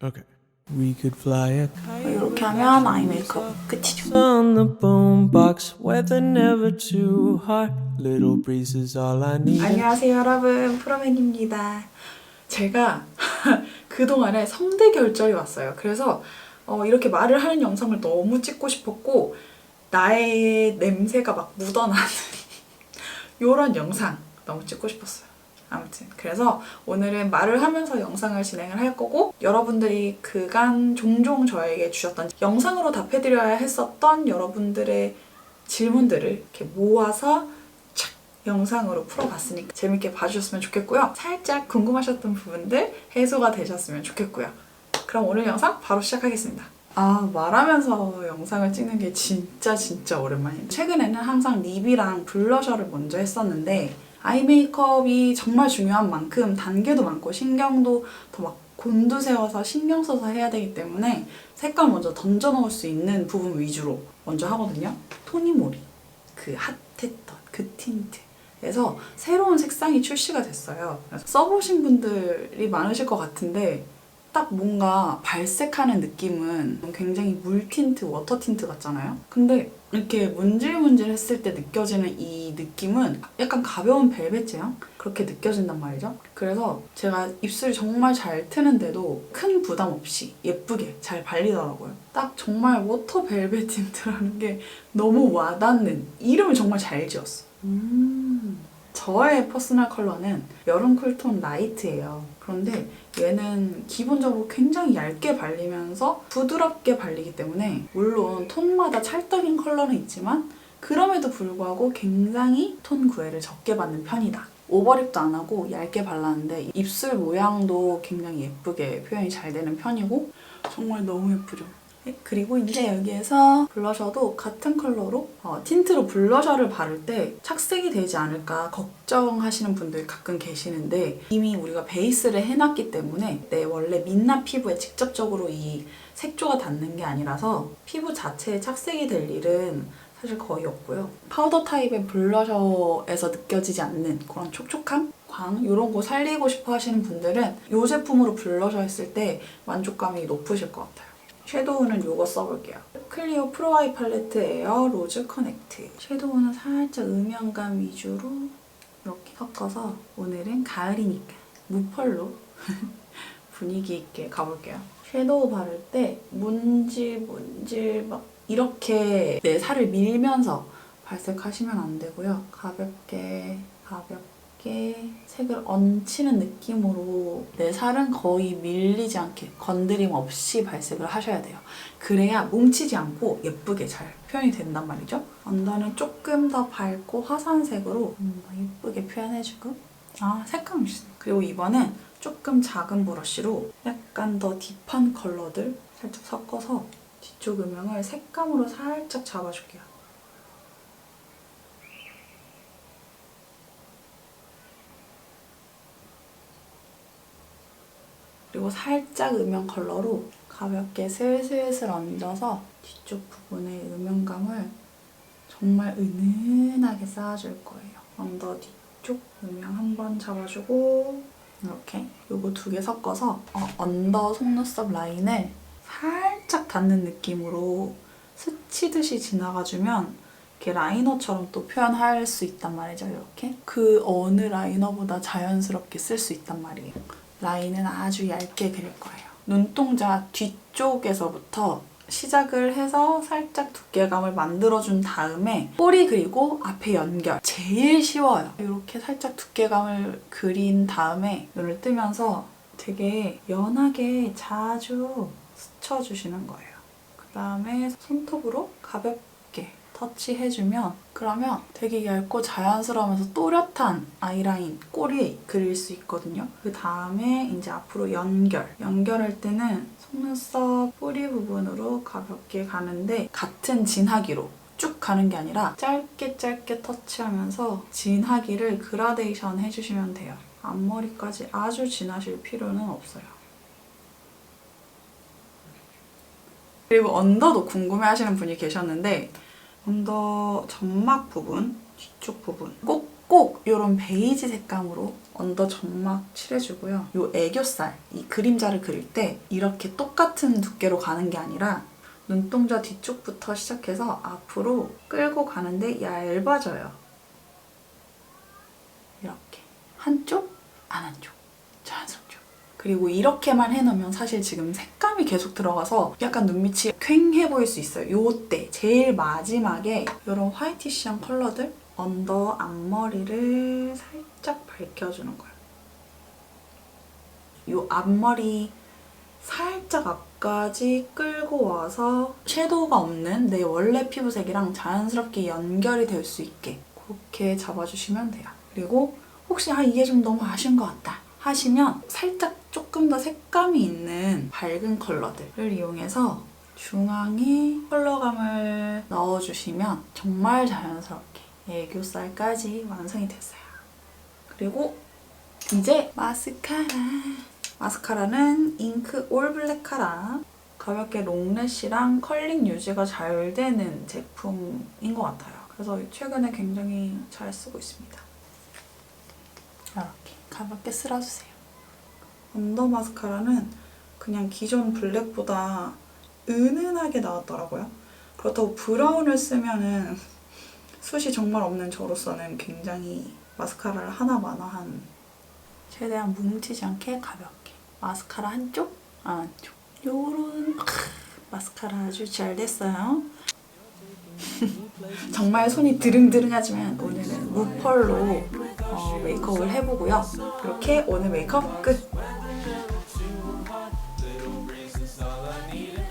Okay. We could fly a 이렇게 하면 아이 메이크업 끝이죠. on the boombox. Weather never too hot. Little breeze is all I need. 안녕하세요 여러분 프로맨입니다. 제가 그동안에 성대 결절이 왔어요. 그래서 어, 이렇게 말을 하는 영상을 너무 찍고 싶었고 나의 냄새가 막 묻어나는 이런 영상 너무 찍고 싶었어요. 아무튼 그래서 오늘은 말을 하면서 영상을 진행을 할 거고 여러분들이 그간 종종 저에게 주셨던 영상으로 답해드려야 했었던 여러분들의 질문들을 이렇게 모아서 착 영상으로 풀어봤으니까 재밌게 봐주셨으면 좋겠고요. 살짝 궁금하셨던 부분들 해소가 되셨으면 좋겠고요. 그럼 오늘 영상 바로 시작하겠습니다. 아, 말하면서 영상을 찍는 게 진짜 진짜 오랜만이에요. 최근에는 항상 립이랑 블러셔를 먼저 했었는데 아이 메이크업이 정말 중요한 만큼 단계도 많고 신경도 더 막 곤두세워서 신경 써서 해야 되기 때문에 색깔 먼저 던져 넣을 수 있는 부분 위주로 먼저 하거든요. 토니모리 그 핫했던 그 틴트 그래서 새로운 색상이 출시가 됐어요. 써보신 분들이 많으실 것 같은데 딱 뭔가 발색하는 느낌은 굉장히 물 틴트, 워터 틴트 같잖아요. 근데 이렇게 문질문질 했을 때 느껴지는 이 느낌은 약간 가벼운 벨벳 제형? 그렇게 느껴진단 말이죠. 그래서 제가 입술이 정말 잘 트는데도 큰 부담 없이 예쁘게 잘 발리더라고요. 딱 정말 워터 벨벳 틴트라는 게 너무 와닿는 이름을 정말 잘 지었어. 음. 저의 퍼스널 컬러는 여름 쿨톤 라이트예요. 그런데 얘는 기본적으로 굉장히 얇게 발리면서 부드럽게 발리기 때문에 물론 톤마다 찰떡인 컬러는 있지만 그럼에도 불구하고 굉장히 톤 구애를 적게 받는 편이다. 오버립도 안 하고 얇게 발랐는데 입술 모양도 굉장히 예쁘게 표현이 잘 되는 편이고 정말 너무 예쁘죠. 네, 그리고 이제 여기에서 블러셔도 같은 컬러로 어, 틴트로 블러셔를 바를 때 착색이 되지 않을까 걱정하시는 분들이 가끔 계시는데 이미 우리가 베이스를 해놨기 때문에 내 원래 민낯 피부에 직접적으로 이 색조가 닿는 게 아니라서 피부 자체에 착색이 될 일은 사실 거의 없고요. 파우더 타입의 블러셔에서 느껴지지 않는 그런 촉촉함? 광? 이런 거 살리고 싶어 하시는 분들은 이 제품으로 블러셔 했을 때 만족감이 높으실 것 같아요. 섀도우는 이거 써볼게요. 클리오 프로 아이 팔레트 에어 로즈 커넥트. 섀도우는 살짝 음영감 위주로 이렇게 섞어서 오늘은 가을이니까 무펄로 분위기 있게 가볼게요. 섀도우 바를 때 문질 문질 막 이렇게 내 살을 밀면서 발색하시면 안 되고요. 가볍게 가볍게 색을 얹히는 느낌으로 내 살은 거의 밀리지 않게 건드림 없이 발색을 하셔야 돼요. 그래야 뭉치지 않고 예쁘게 잘 표현이 된단 말이죠. 언더는 조금 더 밝고 화사한 색으로 음, 더 예쁘게 표현해주고 아 색감. 그리고 이번엔 조금 작은 브러쉬로 약간 더 딥한 컬러들 살짝 섞어서 뒤쪽 음영을 색감으로 살짝 잡아줄게요. 그리고 살짝 음영 컬러로 가볍게 슬슬슬 얹어서 뒤쪽 부분의 음영감을 정말 은은하게 쌓아줄 거예요. 언더 뒤쪽 음영 한 번 잡아주고 이렇게 요거 두 개 섞어서 어, 언더 속눈썹 라인을 살짝 닿는 느낌으로 스치듯이 지나가주면 이렇게 라이너처럼 또 표현할 수 있단 말이죠, 이렇게. 그 어느 라이너보다 자연스럽게 쓸 수 있단 말이에요. 라인은 아주 얇게 그릴 거예요. 눈동자 뒤쪽에서부터 시작을 해서 살짝 두께감을 만들어준 다음에 꼬리 그리고 앞에 연결. 제일 쉬워요. 이렇게 살짝 두께감을 그린 다음에 눈을 뜨면서 되게 연하게 자주 스쳐주시는 거예요. 그 다음에 손톱으로 가볍게 터치해주면 그러면 되게 얇고 자연스러우면서 또렷한 아이라인, 꼬리 그릴 수 있거든요. 그 다음에 이제 앞으로 연결. 연결할 때는 속눈썹 뿌리 부분으로 가볍게 가는데 같은 진하기로 쭉 가는 게 아니라 짧게 짧게 터치하면서 진하기를 그라데이션 해주시면 돼요. 앞머리까지 아주 진하실 필요는 없어요. 그리고 언더도 궁금해하시는 분이 계셨는데 언더 점막 부분, 뒤쪽 부분 꼭꼭 이런 베이지 색감으로 언더 점막 칠해주고요. 이 애교살, 이 그림자를 그릴 때 이렇게 똑같은 두께로 가는 게 아니라 눈동자 뒤쪽부터 시작해서 앞으로 끌고 가는데 얇아져요. 이렇게. 한쪽, 안 한쪽. 그리고 이렇게만 해놓으면 사실 지금 색감이 계속 들어가서 약간 눈밑이 퀭해 보일 수 있어요. 요때 제일 마지막에 이런 화이티시한 컬러들 언더 앞머리를 살짝 밝혀주는 거예요. 요 앞머리 살짝 앞까지 끌고 와서 섀도우가 없는 내 원래 피부색이랑 자연스럽게 연결이 될 수 있게 그렇게 잡아주시면 돼요. 그리고 혹시 아 이게 좀 너무 아쉬운 것 같다 하시면 살짝 조금 더 색감이 있는 밝은 컬러들을 이용해서 중앙에 컬러감을 넣어주시면 정말 자연스럽게 애교살까지 완성이 됐어요. 그리고 이제 마스카라. 마스카라는 잉크 올 블랙 카라. 가볍게 롱래쉬랑 컬링 유지가 잘 되는 제품인 것 같아요. 그래서 최근에 굉장히 잘 쓰고 있습니다. 이렇게 가볍게 쓸어주세요. 언더 마스카라는 그냥 기존 블랙보다 은은하게 나왔더라고요. 그렇다고 브라운을 쓰면은 숱이 정말 없는 저로서는 굉장히 마스카라를 하나마나 한 최대한 뭉치지 않게 가볍게 마스카라 한쪽, 안 한쪽 요런 마스카라 아주 잘 됐어요. 정말 손이 드릉드릉하지만 오늘은 무펄로 어, 메이크업을 해보고요. 이렇게 오늘 메이크업 끝!